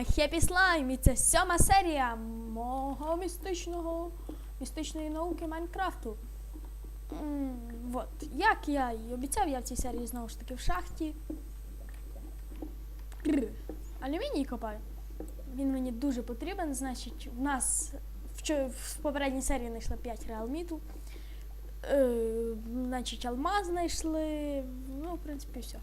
Вами Хеппі Слайм і це сьома серія мого містичного містичної науки Майнкрафту. М, як я і обіцяв, я в цій серії знову ж таки в шахті. Алюміній копаю. Він мені дуже потрібен. Значить, в нас в, в попередній серії знайшли 5 реалміту. Е, значить, алмаз знайшли. Ну, в принципі, все.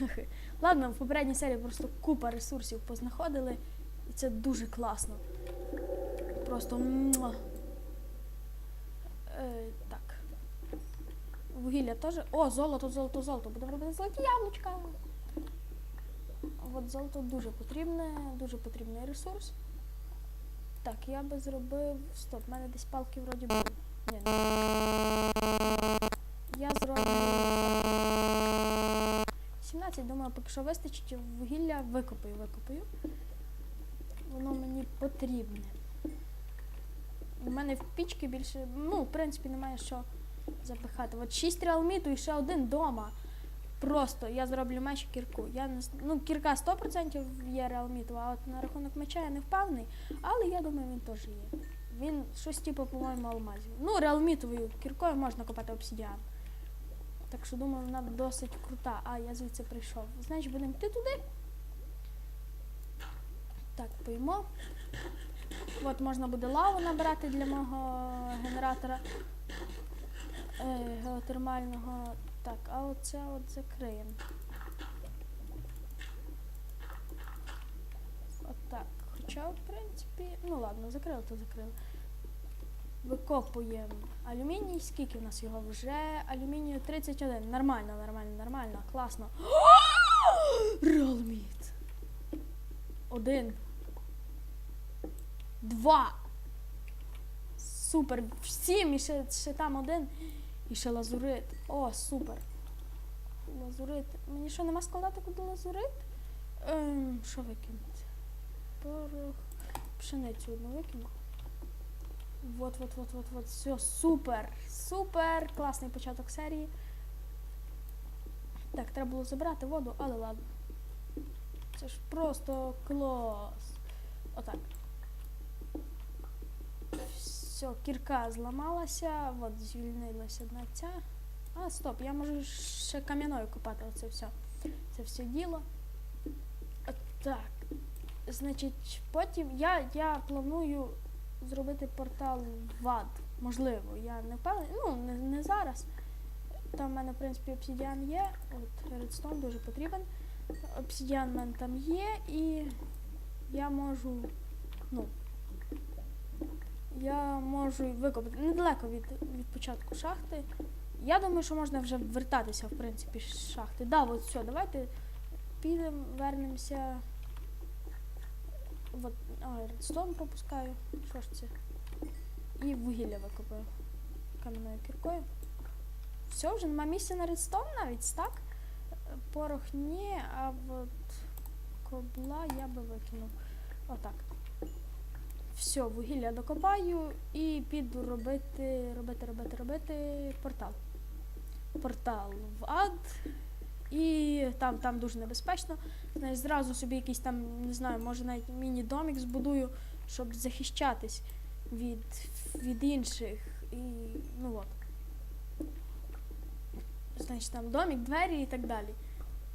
Ладно, в попередній серії просто купа ресурсів познаходили, і це дуже класно. Просто. Е, так. Вугілля теж. О, золото, золото, золото. Будемо робити золоті яблучка. От золото дуже потрібне, дуже потрібний ресурс. Так, я би зробив. Стоп, в мене десь палки вроді були. Ні, не. Я зроблю. 17, думаю, поки що вистачить вугілля, викопаю, викопаю. Воно мені потрібне. У мене в пічки більше, ну, в принципі, немає що запихати. От 6 реалміту і ще один дома. Просто я зроблю меч і кірку. Я не ну, кірка 100% є реалміту, а от на рахунок меча я не впевнений, але я думаю, він теж є. Він щось типу, по-моєму, алмазів. Ну, реалмітовою кіркою можна копати обсидіан. Так що думаю, вона досить крута. А, я звідси прийшов. Значить, будемо йти туди. Так, поїмо. От можна буде лаву набрати для мого генератора е, геотермального. Так, а оце от закриємо. Отак. Хоча, в принципі, ну ладно, закрили, то закрили. Викопуємо алюміній. Скільки в нас його вже? Алюмінію 31. Нормально, нормально, нормально, класно. Реалміт. Один. Два. Супер. Сім і ще, ще там один. І ще лазурит. О, супер. Лазурит. Мені що, нема складати куди лазурит? Ем, що викинути? Порох. Пшеницю одну викину. Вот, вот, вот, вот, вот. Все, супер. Супер. Класний початок серії. Так, треба було забрати воду, але ладно. Це ж просто клас. Отак. Все, кірка зламалася, от звільнилася одна ця. А, стоп, я можу ще кам'яною копати оце все. Це все діло. От Так. Значить, потім я, я планую зробити портал в ад. Можливо, я не впевнений. Ну, не, не зараз. Там в мене, в принципі, обсидіан є. От редстон дуже потрібен. Обсидіан в мене там є, і я можу. Ну. Я можу викопати недалеко від, від початку шахти. Я думаю, що можна вже вертатися, в принципі, з шахти. Да, от все, давайте підемо, вернемося. От, а, редстон пропускаю. Що ж це? І вугілля викопаю кам'яною кіркою. Все, вже нема місця на редстон навіть, так? Порох ні, а от кобла я би викинув. Отак. Все, вугілля докопаю і піду робити, робити, робити, робити портал. Портал в ад. І там, там дуже небезпечно. Знаєш, зразу собі якийсь там, не знаю, може навіть міні-домік збудую, щоб захищатись від, від інших. І ну от. Значить, там домік, двері і так далі.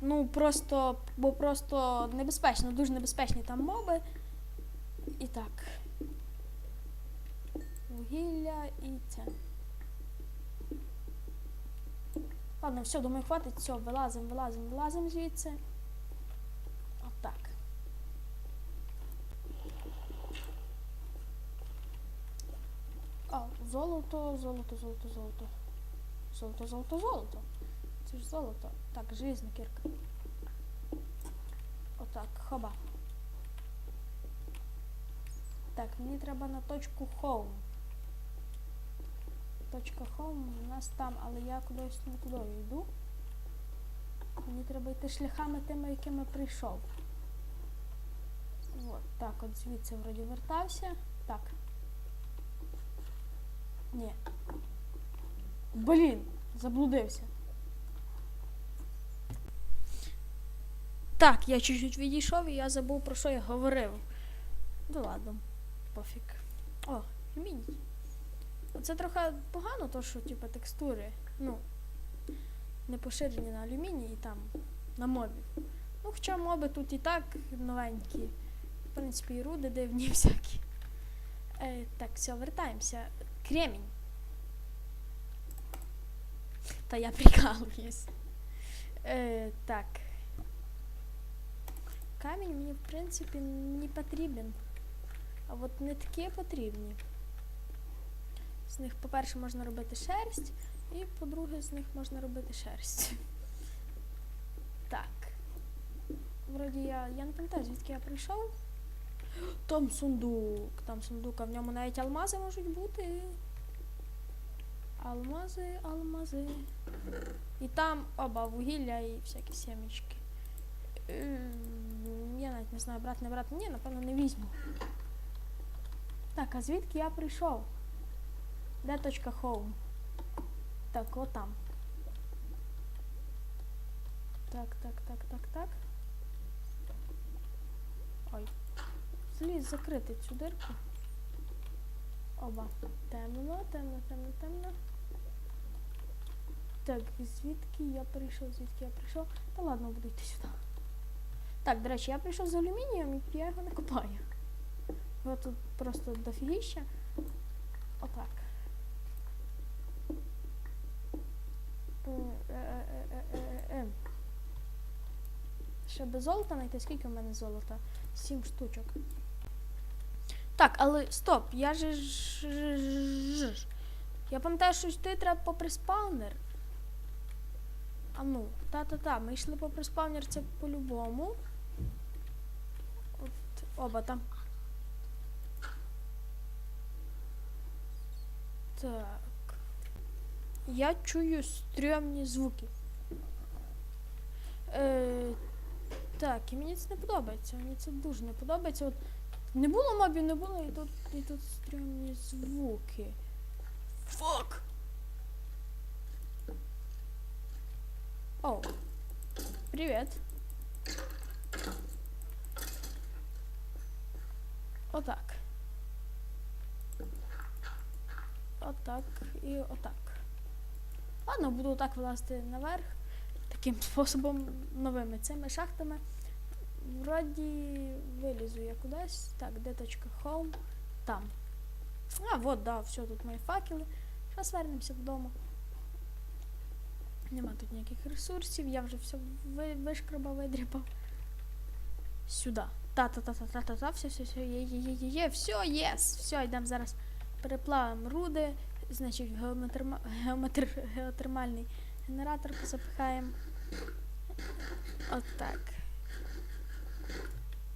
Ну просто, бо просто небезпечно, дуже небезпечні там моби. І так. Вугілля і це. Ладно, все, думаю, хватить, все, вилазимо, вилазимо, вилазимо звідси. Отак. А, золото, золото, золото, золото. Золото, золото, золото. Це ж золото. Так, желізна кірка. Отак, хоба. Так, мені треба на точку home. Home у нас там, але я кудись не туди йду. Мені треба йти шляхами тими, якими прийшов. От, так, от звідси вроді вертався. Так. Ні. Блін, заблудився. Так, я чуть-чуть відійшов і я забув про що я говорив. Ну ладно, пофіг. О, алюміній. Це трохи погано, то що, типу, текстури. Ну, не поширені на алюміній і там на мобі. Ну, хоча моби тут і так новенькі. В принципі, і руди дивні всякі. Е, так, все, вертаємося. Кремінь. Та я прикалуюсь. Е, так. Камінь мені, в принципі, не потрібен. А от нитки потрібні. З них, по-перше, можна робити шерсть, і по-друге, з них можна робити шерсть. Так. Вроді я. Я не пам'ятаю, звідки я прийшов. Там сундук. Там сундук, а в ньому навіть алмази можуть бути. Алмази, алмази. І там оба вугілля і всякі сімечки. Ем, Я навіть не знаю, брат, не брат. Ні, напевно, не візьму. Так, а звідки я прийшов? Де? Так, отам. Так, так, так, так, так. Ой. Сліз закрити цю дирку. Оба. Темно, темно, темно, темно. Так, звідки я прийшов? Звідки я прийшов? Та ладно, буду йти сюди. Так, до речі, я прийшов з алюмінієм і я його не копаю. Його тут просто дофігіща. Отак. Е, е, е, е, е, е. Ще без золота знайти. Скільки в мене золота? Сім штучок. Так, але стоп, я же ж. Я пам'ятаю, що йти треба попри спаунер. А ну, та-та-та, ми йшли попри спаунер, це по-любому. От, оба там. Так. Я чую стрьомні звуки. Е, так, і мені це не подобається. Мені це дуже не подобається. От не було мобів, не було, і тут, і тут стрьомні звуки. Фак! О, привіт. Отак. Отак і отак. Ладно, буду отак вилазити наверх. Таким способом новими цими шахтами. Вроді вилізу я кудись. Так, де точка home? Там. А, вот, да, все, тут мої факели. Зараз вернемося додому. Нема тут ніяких ресурсів, я вже все ви, вишкрабав, видріпав. Сюди. Та-та-та-та-та-та-та, все, все, все, є, є, є, є, є, все, єс. Все, йдемо зараз переплавимо руди, значить геометрма, геометр, геотермальний генератор запихаємо. Отак.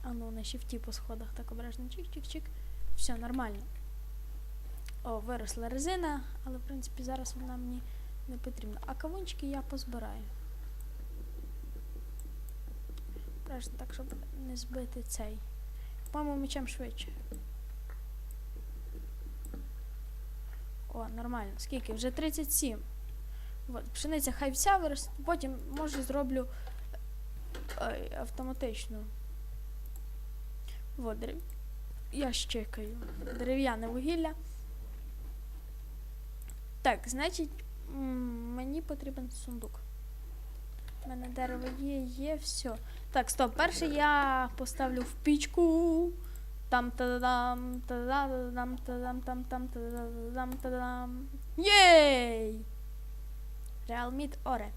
А ну, на шифті по сходах так обережно чик-чик-чик. Все, нормально. О, виросла резина, але в принципі зараз вона мені не потрібна. А кавунчики я позбираю. Просто так, щоб не збити цей. По-моєму, мечем швидше. О, нормально. Скільки? Вже 37. От, пшениця хай вся виросте, потім може зроблю ой, автоматично. От, дерев... я щекаю. Дерев'яне вугілля. Так, значить, мені потрібен сундук. У мене дерево є, є, все. Так, стоп. Перше я поставлю в пічку. Там та-дам, та-да-дам, та-дам, там там та-да-дам, та-дам. Єй! Realmeet Оре.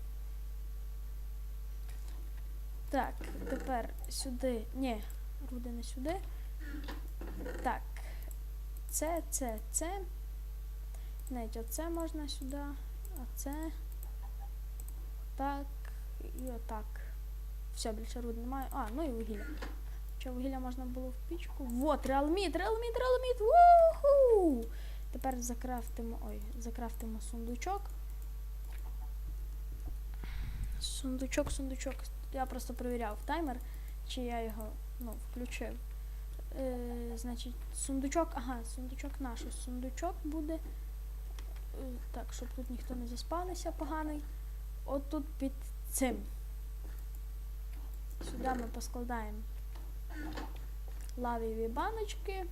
Так, тепер сюди. Ні, руди не сюди. Так. Це, це, це. Навіть оце можна сюди. Оце. Так. І отак. Все, більше руд немає. А, ну і вугілля. Що вугілля можна було в пічку? Вот, реалміт, реалміт, реалміт! Вуху! Тепер закрафтимо. Ой, закрафтимо сундучок. Сундучок, сундучок. Я просто перевіряв таймер, чи я його ну, включив. Е, значить, сундучок, ага, сундучок наш. Сундучок буде. Е, так, щоб тут ніхто не заспавнився поганий. От тут під цим. Сюди ми поскладаємо лавові баночки.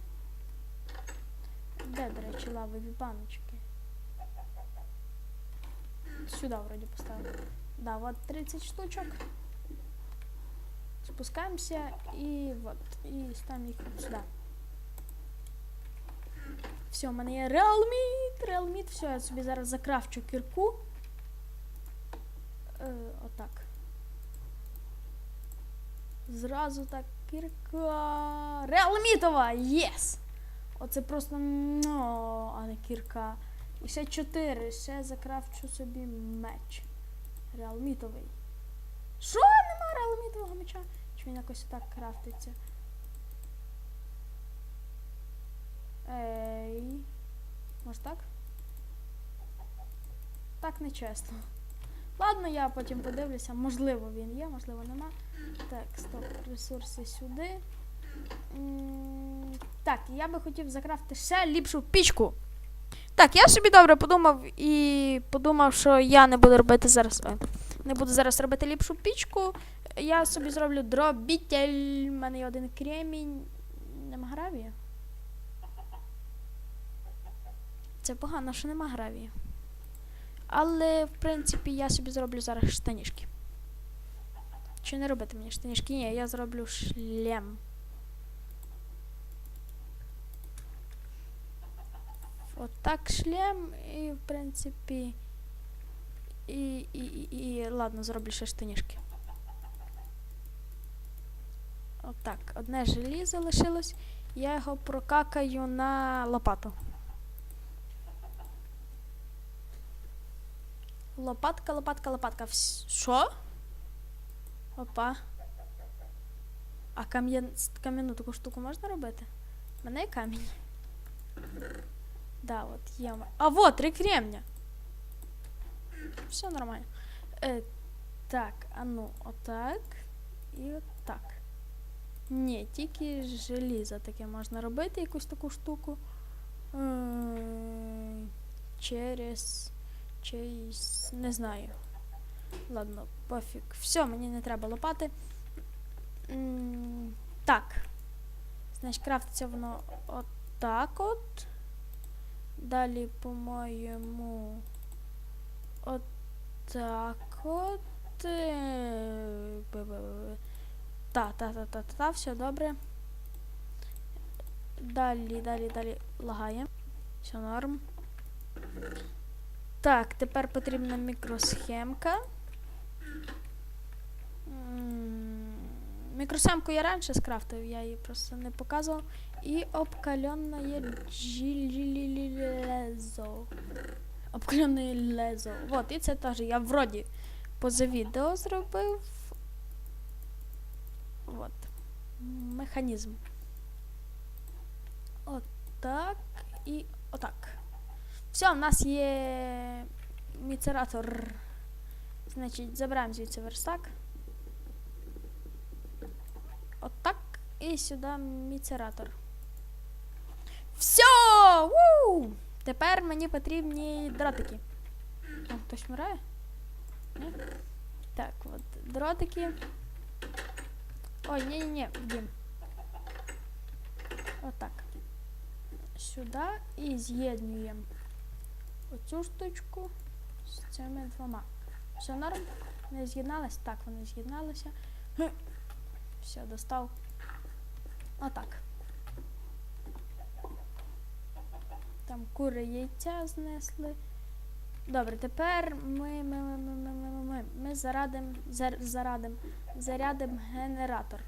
Де, до речі, лавові баночки? Сюди вроді поставили. Да, вот 30 штучок. Спускаемся и вот. И ставим їх сюди. Все, у мене є Real Meat. Все, я собі зараз закрафчу кірку. Е, отак. Зразу так кірка. Реалмітова! Єс! Оце просто ну, а не кірка. І ще 4. Ще закрафчу собі меч. Реалмітовий. Що? Нема реалмітового меча? Чи він якось так крафтиться? Ей. Може так? Так нечесно. Ладно, я потім подивлюся. Можливо, він є, можливо, нема. Так, стоп, ресурси сюди. Так, я би хотів закрафти ще ліпшу пічку. Так, я собі добре подумав і подумав, що я не буду робити зараз. не буду зараз робити ліпшу пічку. Я собі зроблю дробітель. У мене є один кремінь. Нема гравія. Це погано, що нема гравія. Але, в принципі, я собі зроблю зараз штанішки. Чи не робити мені штанішки? Ні, я зроблю шлем. Отак шлем і, в принципі. І, і, і, і ладно, зроблю ще штанішки. Отак, одне желізо лишилось. Я його прокакаю на лопату. Лопатка, лопатка, лопатка. Що? Опа. А кам'ян... кам'яну таку штуку можна робити? У мене є камінь. Да, от є. А вот, три кремня. Все нормально. Е, так, а ну, отак. І отак. Ні, тільки з желіза таке можна робити, якусь таку штуку. Е, через чийсь. Не знаю. Ладно, пофіг. Все, мені не треба лопати. Так. Значить, крафтиться воно отак от. Далі, по-моєму. Отак от. Та-та-та-та-та, та, все добре. Далі, далі, далі лагає. Все норм. Так, тепер потрібна мікросхемка. Мікросхемку я раніше скрафтив, я її просто не показував. І обкаленне железо. Обкаленне лезо. Вот, і це теж я вроді поза відео зробив. Вот. Механізм. Отак і отак. Все, у нас є міцератор. Значить, забираємо звідси верстак. І сюди міцератор. Все! Ву! Тепер мені потрібні дротики. О, хтось вмирає? Ні? Так, от дротики. Ой, ні-ні-ні, вдім. Отак. Сюди і з'єднуємо оцю штучку з цими двома. Все норм? Не з'єдналися? Так, вони з'єдналися. Все, достав. Отак. Там кури яйця знесли. Добре, тепер ми ми, ми, ми, ми, ми, ми, ми зарадим, зар, зарадим, зарядим генератор.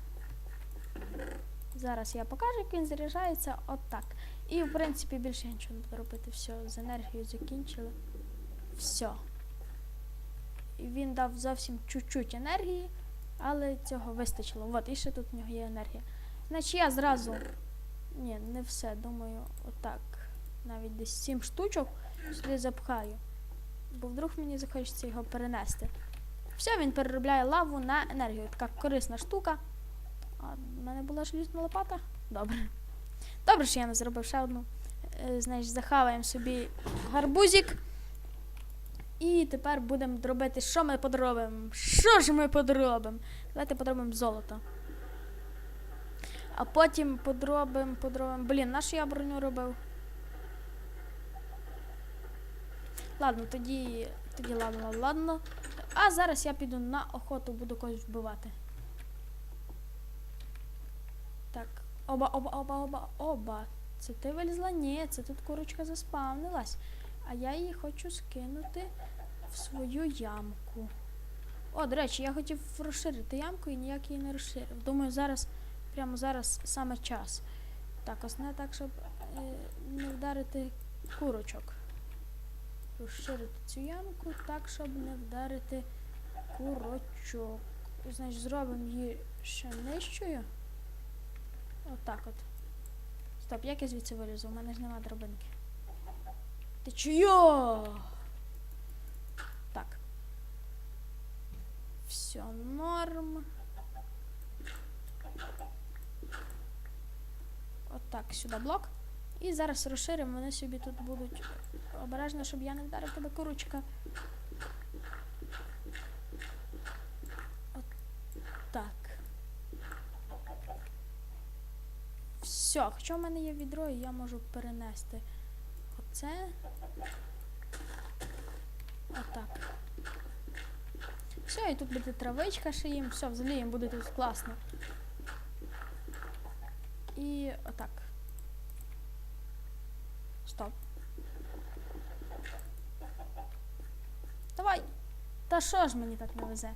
Зараз я покажу, як він заряджається отак. І, в принципі, більше нічого не буду робити. Все, з енергією закінчили. Все. І він дав зовсім чуть-чуть енергії, але цього вистачило. От, і ще тут в нього є енергія. Значить, я зразу. Ні, не все, думаю, отак. Навіть десь 7 штучок сюди запхаю. Бо вдруг мені захочеться його перенести. Все, він переробляє лаву на енергію. Така корисна штука. А в мене була желізна лопата? Добре. Добре, що я не зробив ще одну. Е, Значить, захаваємо собі гарбузик. І тепер будемо робити, що ми подробимо. Що ж ми подробимо? Давайте подробимо золото. А потім подробимо, подробимо. Блін, нашу я броню робив. Ладно, тоді. Тоді ладно, ладно. А зараз я піду на охоту, буду когось вбивати. Так, оба, оба, оба, оба, оба. Це ти вилізла? Ні, це тут курочка заспавнилась. А я її хочу скинути в свою ямку. О, до речі, я хотів розширити ямку і ніяк її не розширив. Думаю, зараз, прямо зараз саме час. Так, ось не так, щоб е, не вдарити курочок. Розширити цю ямку так, щоб не вдарити курочок. Значить, зробимо її ще нижчою. Отак от. Стоп, як я звідси вилізу? У мене ж нема дробинки. Ти чуйо? Так. Все норм. Отак, сюди блок. І зараз розширимо, вони собі тут будуть обережно, щоб я не вдарив тебе курочка. От так. Все, хоча в мене є відро, і я можу перенести оце. Отак. Все, і тут буде травичка ще їм. Все, взагалі їм буде тут класно. І отак. Стоп. Давай. Та що ж мені так не везе?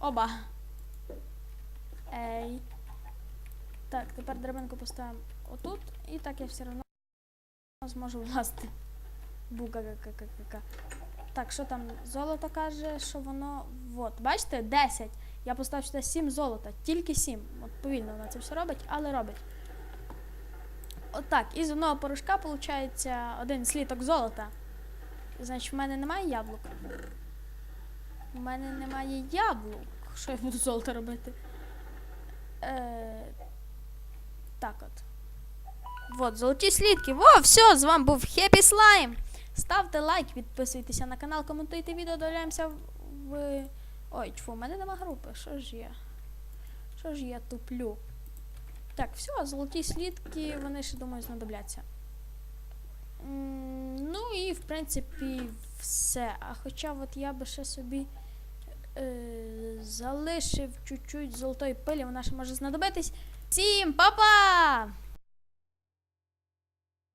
Оба. Ей. Так, тепер драбинку поставимо отут, і так я все одно зможу власти. буга ка ка ка ка Так, що там золото каже, що воно. От, бачите, 10. Я поставив сюди 7 золота, тільки 7. От повільно вона це все робить, але робить. Отак, із одного порошка виходить один сліток золота. Значить, в мене немає яблук. У мене немає яблук. Що я буду золото робити? Е, так от. Вот, золоті слідки. Во, все, з вами був Хеппі Слайм. Ставте лайк, підписуйтеся на канал, коментуйте відео, додаємося в. Ой, чфу, у мене нема групи. Що ж я? Що ж я туплю? Так, все, золоті слідки, вони ще думаю знадобляться. Ну і в принципі все. А хоча от я би ще собі е, залишив чуть-чуть золотої пилі, вона ще може знадобитись. Всім па-па!